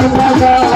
Obrigado,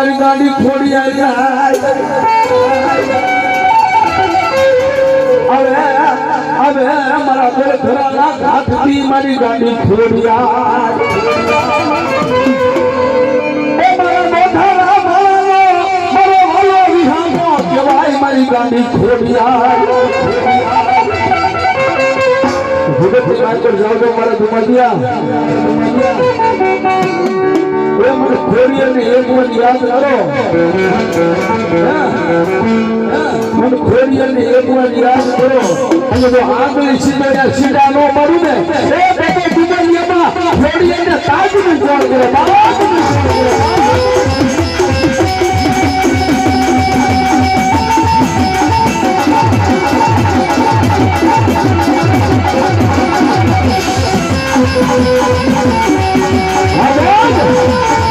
મારી ગાડી ખોડી આવી હવે મારા ઘર ઘરાના હાથથી મારી ગાડી ખોડી આવી એ મારા ગાડી ખોડી આવી ભૂગતની વાત પર જાઓ મારા ધુમાડિયા કરો. પણ ફેરિયરની એક વખત કરો. અને ન મળું Thank you. Thank you.